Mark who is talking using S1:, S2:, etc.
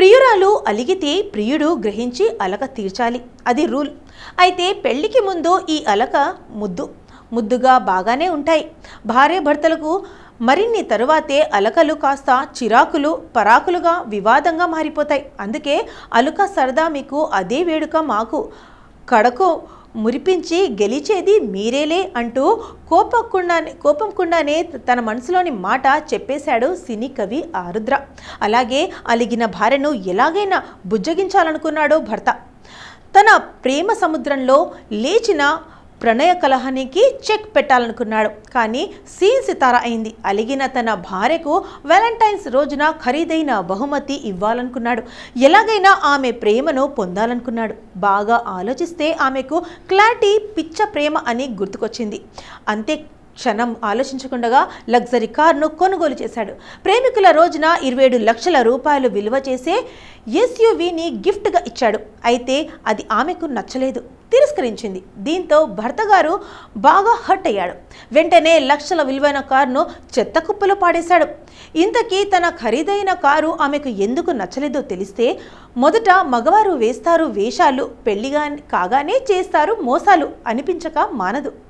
S1: ప్రియురాలు అలిగితే ప్రియుడు గ్రహించి అలక తీర్చాలి. అది రూల్. అయితే పెళ్ళికి ముందు ఈ అలక ముద్దు. ముద్దుగా బాగానే ఉంటాయి. భార్య భర్తలకు మరిన్ని తరువాతే అలకలు కాస్త చిరాకులు పరాకులుగా వివాదంగా మారిపోతాయి. అందుకే అలుక సరదా మీకు అదే వేడుక మాకు. కడకు మురిపించి గెలిచేది మీరేలే అంటూ కోపకుండానే కోపంకుండానే తన మనసులోని మాట చెప్పేశాడు సినీ కవి ఆరుద్ర. అలాగే అలిగిన భార్యను ఎలాగైనా బుజ్జగించాలనుకున్నాడో భర్త. తన ప్రేమ సముద్రంలో లేచిన ప్రణయ కలహానికి చెక్ పెట్టాలనుకున్నాడు. కానీ సీన్ సితార అయింది. అలిగిన తన భార్యకు వ్యాలంటైన్స్ రోజున ఖరీదైన బహుమతి ఇవ్వాలనుకున్నాడు. ఎలాగైనా ఆమె ప్రేమను పొందాలనుకున్నాడు. బాగా ఆలోచిస్తే ఆమెకు క్లారిటీ పిచ్చ ప్రేమ అని గుర్తుకొచ్చింది. అంతే క్షణం ఆలోచించకుండా లగ్జరీ కార్ను కొనుగోలు చేశాడు. ప్రేమికుల రోజున ఇరవై ఏడు లక్షల రూపాయలు విలువ చేసే ఎస్యూవీని గిఫ్ట్గా ఇచ్చాడు. అయితే అది ఆమెకు నచ్చలేదు. తిరస్కరించింది. దీంతో భర్త గారు బాగా హర్ట్ అయ్యాడు. వెంటనే లక్షల విలువైన కారును చెత్త కుప్పలో పాడేశాడు. ఇంతకీ తన ఖరీదైన కారు ఆమెకు ఎందుకు నచ్చలేదో తెలిస్తే మొదట మగవారు వేస్తారు వేషాలు పెళ్ళిగా కాగానే చేస్తారు మోసాలు అనిపించక మానదు.